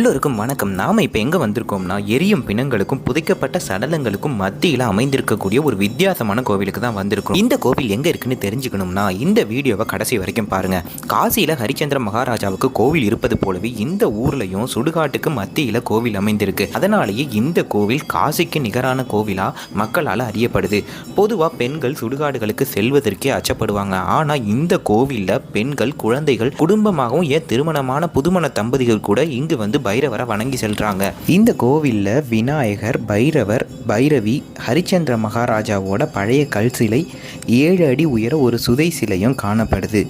எல்லோருக்கும் வணக்கம். நாம இப்போ எங்கே வந்திருக்கோம்னா எரியும் பிணங்களுக்கும் புதைக்கப்பட்ட சடலங்களுக்கும் மத்தியில் அமைந்திருக்கக்கூடிய ஒரு வித்தியாசமான கோவிலுக்கு தான் வந்திருக்கோம் இந்த கோவில் எங்கே இருக்குன்னு தெரிஞ்சுக்கணும்னா இந்த வீடியோவை கடைசி வரைக்கும் பாருங்க. காசியில் ஹரிச்சந்திர மகாராஜாவுக்கு கோவில் இருப்பது போலவே இந்த ஊர்லயும் சுடுகாட்டுக்கு மத்தியில் கோவில் அமைந்திருக்கு. அதனாலேயே இந்த கோவில் காசிக்கு நிகரான கோவிலா மக்களால் அறியப்படுது. பொதுவாக பெண்கள் சுடுகாடுகளுக்கு செல்வதற்கே அச்சப்படுவாங்க. ஆனால் இந்த கோவிலில் பெண்கள் குழந்தைகள் குடும்பமாகவும் ஏன் திருமணமான புதுமண தம்பதிகள் கூட இங்கு வந்து பைரவரை வணங்கி செல்றாங்க. இந்த கோவிலில் விநாயகர் பைரவர் பைரவி ஹரிச்சந்திர மகாராஜாவோட பழைய கல் சிலை ஏழு அடி உயர ஒரு சுதை சிலையும் காணப்படுது.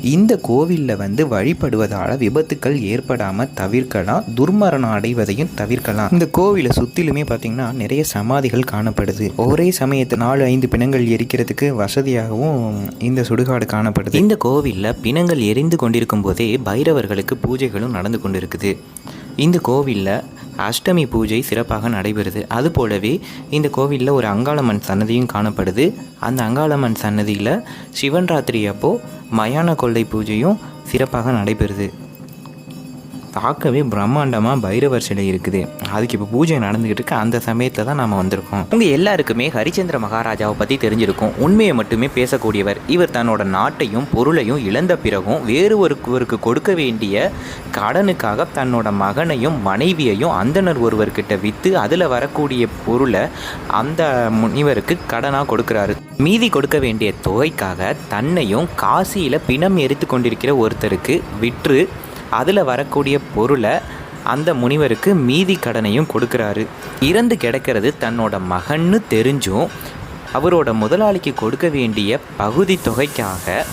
இந்த கோவிலில் வந்து வழிபடுவதால் விபத்துக்கள் ஏற்படாமல் தவிர்க்கலாம் துர்மரணம் அடைவதையும் தவிர்க்கலாம் இந்த கோவிலை சுற்றிலுமே பார்த்திங்கன்னா நிறைய சமாதிகள் காணப்படுது. ஒரே சமயத்து நாலு ஐந்து பிணங்கள் எரிக்கிறதுக்கு வசதியாகவும் இந்த சுடுகாடு காணப்படுது. இந்த கோவிலில் பிணங்கள் எரிந்து கொண்டிருக்கும் போதே பைரவர்களுக்கு பூஜைகளும் நடந்து கொண்டிருக்குது. இந்த கோவிலில் அஷ்டமி பூஜை சிறப்பாக நடைபெறுது. அது போலவே இந்த கோவிலில் ஒரு அங்காளம்மன் சன்னதியும் காணப்படுது. அந்த அங்காளம்மன் சன்னதியில் சிவன் ராத்திரி அப்போது மயான கொள்ளை பூஜையும் சிறப்பாக நடைபெறுது. பார்க்கவே பிரம்மாண்டமாக பைரவர் சிலை இருக்குது. அதுக்கு இப்போ பூஜை நடந்துக்கிட்டு இருக்கு. அந்த சமயத்தில் தான் நாம் வந்திருக்கோம். உங்கள் எல்லாருக்குமே ஹரிச்சந்திர மகாராஜாவை பற்றி தெரிஞ்சிருக்கும். உண்மையை மட்டுமே பேசக்கூடியவர். இவர் தன்னோட நாட்டையும் பொருளையும் இழந்த பிறகும் வேறு ஒருவருக்கு கொடுக்க வேண்டிய கடனுக்காக தன்னோட மகனையும் மனைவியையும் அந்தனர் ஒருவர்கிட்ட விற்று அதில் வரக்கூடிய பொருளை அந்த முனிவருக்கு கடனாக கொடுக்குறாரு. மீதி கொடுக்க வேண்டிய தொகைக்காக தன்னையும் காசியில் பிணம் எரித்து கொண்டிருக்கிற ஒருத்தருக்கு விற்று அதில் வரக்கூடிய பொருளை அந்த முனிவருக்கு மீதி கடனையும் கொடுக்குறாரு. இறந்து கிடக்கிறது தன்னோட மகன்னு தெரிஞ்சும் அவரோட முதலாளிக்கு கொடுக்க வேண்டிய பகுதி தொகைக்காக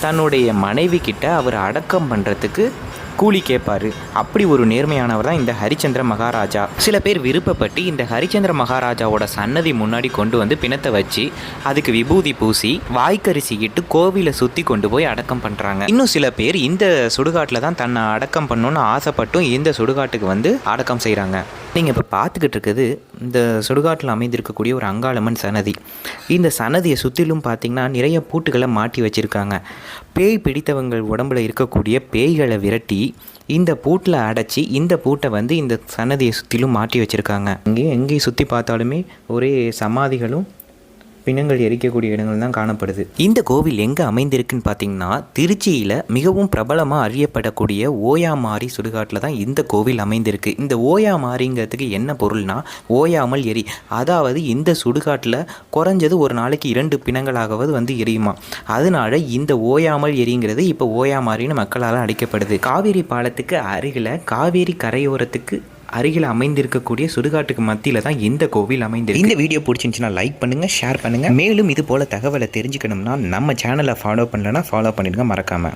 தன்னுடைய மனைவி கிட்ட அவர் அடக்கம் பண்ணுறதுக்கு கூலி கேட்பாரு. அப்படி ஒரு நேர்மையானவர் தான் இந்த ஹரிச்சந்திர மகாராஜா. சில பேர் விருப்பப்பட்டு இந்த ஹரிச்சந்திர மகாராஜாவோட சன்னதி முன்னாடி கொண்டு வந்து பிணத்தை வச்சு அதுக்கு விபூதி பூசி வாய்க்கரிசிக்கிட்டு கோவிலை சுற்றி கொண்டு போய் அடக்கம் பண்ணுறாங்க இன்னும் சில பேர் இந்த சுடுகாட்டில் தான் தன்னை அடக்கம் பண்ணணும்னு ஆசைப்பட்டும் இந்த சுடுகாட்டுக்கு வந்து அடக்கம் செய்கிறாங்க நீங்கள் இப்போ பார்த்துக்கிட்டு இருக்குது இந்த சுடுகாட்டில் அமைந்திருக்கக்கூடிய ஒரு அங்காளம்மன் சன்னதி. இந்த சன்னதியை சுற்றிலும் பார்த்தீங்கன்னா நிறைய பூட்டுகளை மாட்டி வச்சுருக்காங்க. பேய் பிடித்தவங்கள் உடம்புல இருக்கக்கூடிய பேய்களை விரட்டி இந்த பூட்டில் அடைச்சி இந்த பூட்டை வந்து இந்த சன்னதியை சுற்றிலும் மாட்டி வச்சுருக்காங்க. இங்கேயும் எங்கேயும் சுற்றி பார்த்தாலுமே ஒரே சமாதிகளும் பிணங்கள் எரிக்கக்கூடிய இடங்கள் தான் காணப்படுது. இந்த கோவில் எங்கே அமைந்திருக்குன்னு பார்த்தீங்கன்னா திருச்சியில் மிகவும் பிரபலமாக அறியப்படக்கூடிய ஓயாமாரி சுடுகாட்டில் தான் இந்த கோவில் அமைந்திருக்கு. இந்த ஓயாமாரிங்கிறதுக்கு என்ன பொருள்னா ஓயாமல் எரி. அதாவது இந்த சுடுகாட்டில் குறைஞ்சது ஒரு நாளைக்கு இரண்டு பிணங்களாகவது வந்து எரியுமா? அதனால இந்த ஓயாமல் எரிங்கிறது இப்போ ஓயாமாரின்னு மக்களால் அழைக்கப்படுது. காவேரி பாலத்துக்கு அருகில் காவேரி கரையோரத்துக்கு அருகில் அமைந்திருக்கக்கூடிய சுடுகாட்டுக்கு மத்தியில் தான் இந்த கோவில் அமைந்திருக்கு. இந்த வீடியோ பிடிச்சிருந்துச்சுன்னா லைக் பண்ணுங்கள் ஷேர் பண்ணுங்கள் மேலும் இது போல் தகவலை தெரிஞ்சுக்கணும்னா நம்ம சேனலை ஃபாலோ பண்ணலன்னா ஃபாலோ பண்ணிடுங்க மறக்காமல்